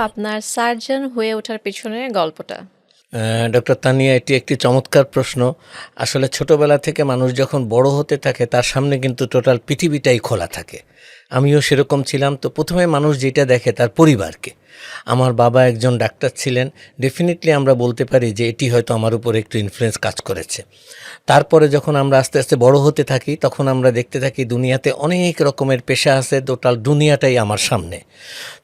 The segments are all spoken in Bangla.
আপনার সার্জন হয়ে ওঠার পিছনে গল্পটা। ডক্টর তানিয়া, এটি একটি চমৎকার প্রশ্ন। আসলে ছোটবেলা থেকে মানুষ যখন বড় হতে থাকে, তার সামনে কিন্তু টোটাল পৃথিবীটাই খোলা থাকে। আমিও সেরকম ছিলাম। তো প্রথমে মানুষ যেটা দেখে, তার পরিবারকে। আমার বাবা একজন ডাক্তার ছিলেন। ডেফিনেটলি আমরা বলতে পারি যে এটি হয়তো আমার উপর একটু ইনফ্লুয়েন্স কাজ করেছে। তারপরে যখন আমরা আস্তে আস্তে বড় হতে থাকি, তখন আমরা দেখতে থাকি দুনিয়াতে অনেক রকমের পেশা আছে। টোটাল দুনিয়াটাই আমার সামনে।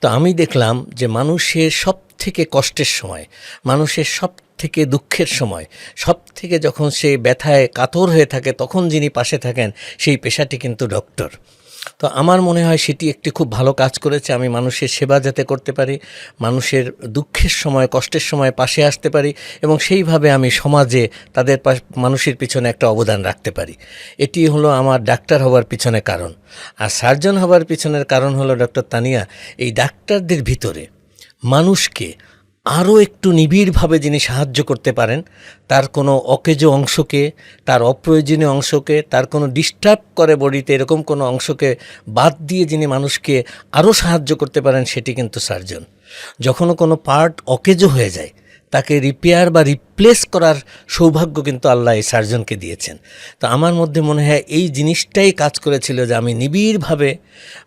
তো আমি দেখলাম যে মানুষের সব থেকে কষ্টের সময়, মানুষের সব থেকে দুঃখের সময় সব থেকে যখন সে ব্যথায় কাতর হয়ে থাকে, তখন যিনি পাশে থাকেন, সেই পেশাটি কিন্তু ডক্টর। তো আমার মনে হয় সেটি একটি খুব ভালো কাজ করেছে, আমি মানুষের সেবা যাতে করতে পারি, মানুষের দুঃখের সময়, কষ্টের সময় পাশে আসতে পারি, এবং সেইভাবে আমি সমাজে তাদের মানুষের পিছনে একটা অবদান রাখতে পারি। এটি হলো আমার ডাক্তার হওয়ার পিছনে কারণ। আর সার্জন হওয়ার পিছনের কারণ হলো ডক্টর তানিয়া, এই ডাক্তারদের ভিতরে মানুষকে আরও একটু নিবিড়ভাবে যিনি সাহায্য করতে পারেন, তার কোনো অকেজ অংশকে, তার অপ্রয়োজনীয় অংশকে, তার কোনো ডিস্টার্ব করে বডিতে এরকম কোনো অংশকে বাদ দিয়ে যিনি মানুষকে আরও সাহায্য করতে পারেন, সেটি কিন্তু সার্জন যখনও কোনো পার্ট অকেজ হয়ে যায় তাকে রিপেয়ার বা রিপ্লেস করার সৌভাগ্য কিন্তু আল্লাহ এই সার্জনকে দিয়েছেন। তো আমার মধ্যে মনে হয় এই জিনিসটাই কাজ করেছিল যে আমি নিবিড়ভাবে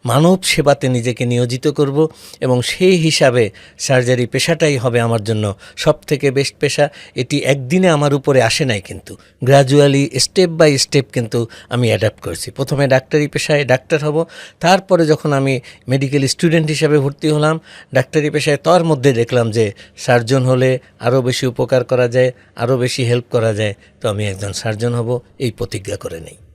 মানব সেবাতে নিজেকে নিয়োজিত করব এবং সেই হিসাবে সার্জারি পেশাটাই হবে আমার জন্য সব থেকে বেস্ট পেশা। এটি একদিনে আমার উপরে আসে নাই কিন্তু গ্রাজুয়ালি স্টেপ বাই স্টেপ কিন্তু আমি অ্যাডাপ্ট করেছি। প্রথমে ডাক্তারি পেশায় ডাক্তার হব, তারপরে যখন আমি মেডিকেল স্টুডেন্ট হিসাবে ভর্তি হলাম, ডাক্তারি পেশায় তার মধ্যে দেখলাম যে সার্জন হলে আরও বেশি উপকার করা যায় আরও বেশি হেল্প করা যায়, তো আমি একজন সার্জন হব, এই প্রতিজ্ঞা করে নেই।